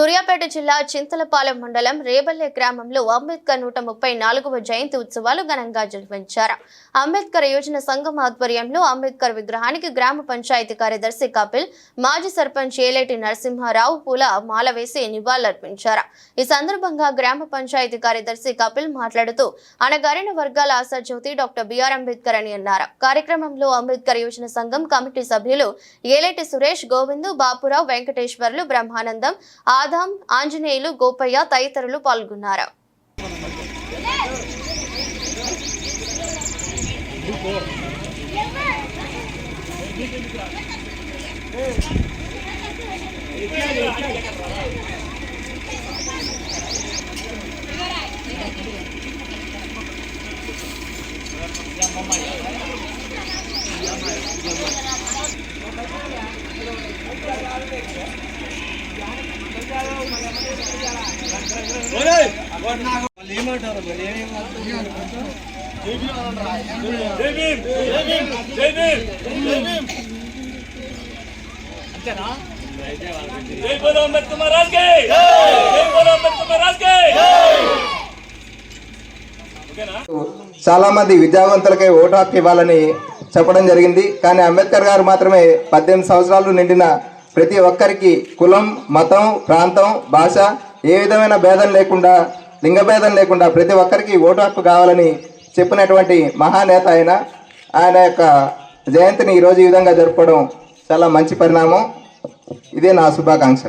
సూర్యాపేట జిల్లా చింతలపాలెం మండలం రేబల్లె గ్రామంలో అంబేద్కర్ నూట ముప్పై నాలుగవ జయంతి ఉత్సవాలు ఘనంగా జరిపించారు అంబేద్కర్ యోజన సంఘం ఆధ్వర్యంలో అంబేద్కర్ విగ్రహానికి గ్రామ పంచాయతీ కార్యదర్శి కపిల్ మాజీ సర్పంచ్ ఏలేటి నరసింహారావు పూల మాల వేసి నివాళులర్పించారు. ఈ సందర్భంగా గ్రామ పంచాయతీ కార్యదర్శి కపిల్ మాట్లాడుతూ అణగారిన వర్గాల ఆశాజ్యోతి డాక్టర్ బిఆర్ అంబేద్కర్ అని అన్నారు. కార్యక్రమంలో అంబేద్కర్ యోజన సంఘం కమిటీ సభ్యులు ఏలేటి సురేష్ గోవిందు బాపురావు వెంకటేశ్వర్లు బ్రహ్మానందం ఆంజనేయులు గోపయ్య తదితరులు పాల్గొన్నారు. జై భీమ్ జై జై బోలో అంబేద్కర్ మహారాజ్ జై బోలో అంబేద్కర్ మహారాజ్ చాలా మంది విద్యావంతులకే ఓటు హక్కు ఇవ్వాలని చెప్పడం జరిగింది. కానీ అంబేద్కర్ గారు మాత్రమే పద్దెనిమిది సంవత్సరాలు నిండిన ప్రతి ఒక్కరికి కులం మతం ప్రాంతం భాష ఏ విధమైన భేదం లేకుండా లింగ భేదం లేకుండా ప్రతి ఒక్కరికి ఓటు హక్కు కావాలని చెప్పినటువంటి మహానేత ఆయన ఆయన యొక్క జయంతిని ఈరోజు ఈ విధంగా జరుపుకోవడం చాలా మంచి పరిణామం. ఇదే నా శుభాకాంక్షలు.